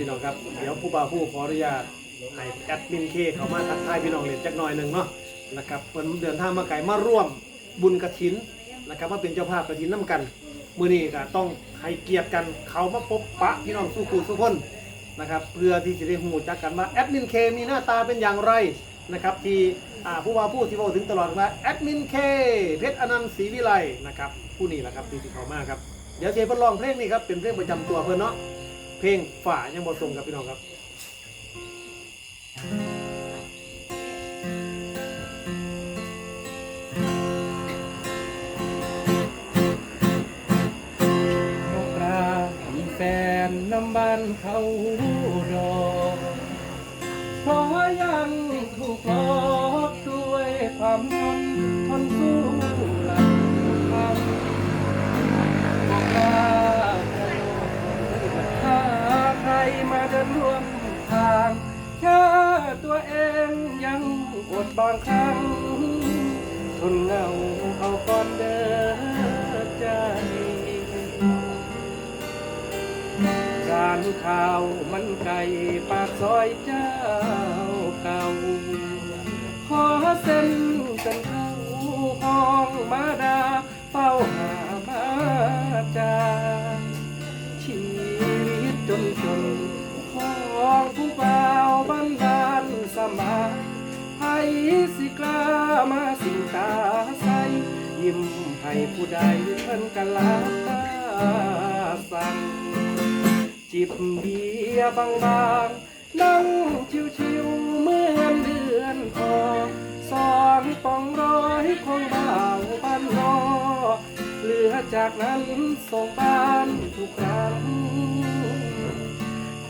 พี่น้องครับ เดี๋ยวผู้บ่าวผู้ขออนุญาตให้แอดมินเคเขามาทักทายพี่น้องเล่นจักหน่อยหนึ่งเนาะนะครับเพิ่นเดินทางมาไกลมาร่วมบุญกระถินนะครับมาเป็นเจ้าภาพกระถินน้ำกันมื้อนี้ก็ต้องให้เกียรติกันเขามาพบปะพี่น้องสู้คู่สู้คนนะครับเพื่อที่จะได้หูจักกันว่าแอดมินเคมีหน้าตาเป็นอย่างไรนะครับที่ผู้ว่าผู้ที่บอกถึงตลอดว่าแอดมินเคเพชรอนันต์ศรีวิไลนะครับผู้นี้แหละครับที่เขามาครับเดี๋ยวเจเพิ่นร้องเพลงนี้ครับเป็นเพลงประจำตัวเพิ่นเนาะ เพลงฝ่ายังบ่ทรงครับพี่น้องครับบอกรามีแฟนน้ำบ้านเขาดอกเพราะยังถูกหลอ นร่วมทางแค่ตัวเองยังอดบางครั้ง ทนเหงาเอาก่อนเดินใจร้านข้าวมันไก่ปากซอยเจ้าเก่า ขอเส้นกันเข้าห้องมาดาเฝ้าหามาจาชีวิตจนจน องผู้บ่าวบ้านดานสมายให้สิกล้ามาสิงตาใส ยิ้มให้ผู้ใดเพิ่นกันลาตาสั่งจิบเบียร์บางนั่งชิวๆเมื่อนเดือนพอสองปองร้อยคงบ่าวบ้านนอเหลือจากนั้นส่งบ้านทุกครั้ง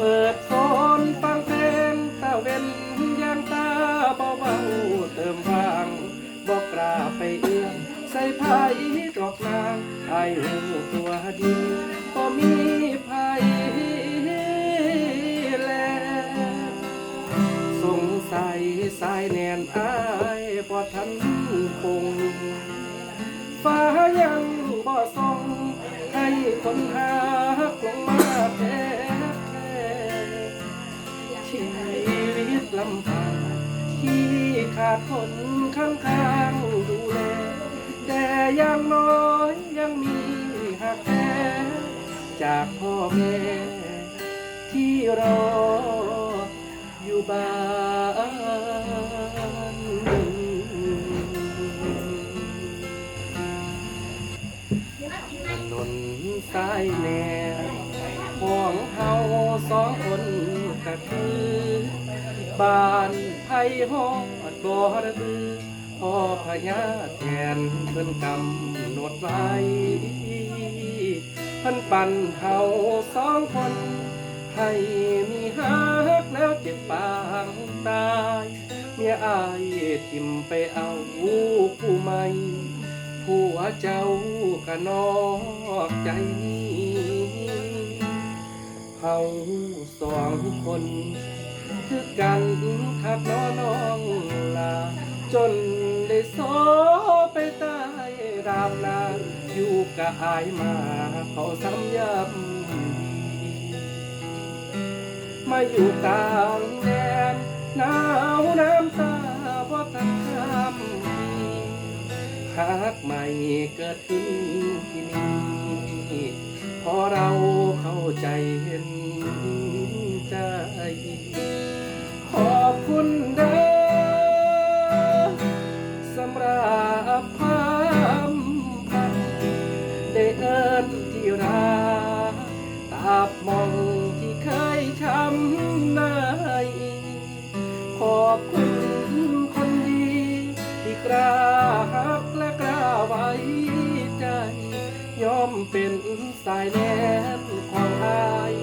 เปิดโฟนฟังเพลงตาเว้นยางตาเบาเบาเติมฟังบอกกราไปเอื้อมใส่ไผ่ดอกนางไอ้หูตัวดี ลำพังที่ขาดคนข้างข้างๆดูแลแต่อยังน้อยยังมีหักแท้จากพ่อแม่ที่รออยู่บ้านถนนสายแนวของเฮาสองคนก็คือ บ้านไผ่ฮอดบ่ระบือพ่อพญาแทนเพิ่นกำหนดไว้เพิ่นปั่นเฮาสองคน ให้มีฮักแล้วเจ็บปางตายเมียอายทิมไปเอาผู้ใหม่ผัวเจ้าก็นอกใจนี้เฮาสองคน คือกันคักน้อน้องลา จนได้โซไปใต้รามนาอยู่กะอายมาเขาซ้ำย้ำดีมาอยู่กลางแดนหนาวน้ำตาพราะทันทำหากไม่เกิดขึ้นที่นี่พอเราเข้าใจเห็นใจายแนนของอาย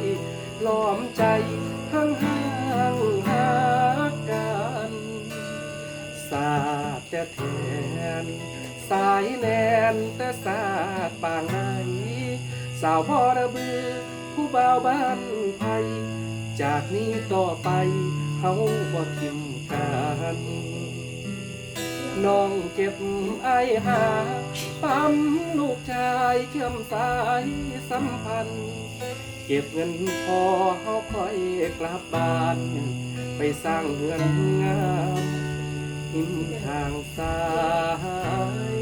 ล้อมใจห่างห่างหากันสาดแต่แทน สายแนนแต่สาดปางไหนสาวพ่อระบือ ผู้บ่าวบ้านไทยจากนี้ต่อไปเฮาบ่ทิมกัน น้องเก็บไอหา ปั๊มลูกชายเชื่อมสายสัมพันธ์ เก็บเงินพอเฮาค่อยกลับบ้าน ไปสร้างเฮือนงามหิมทางสาย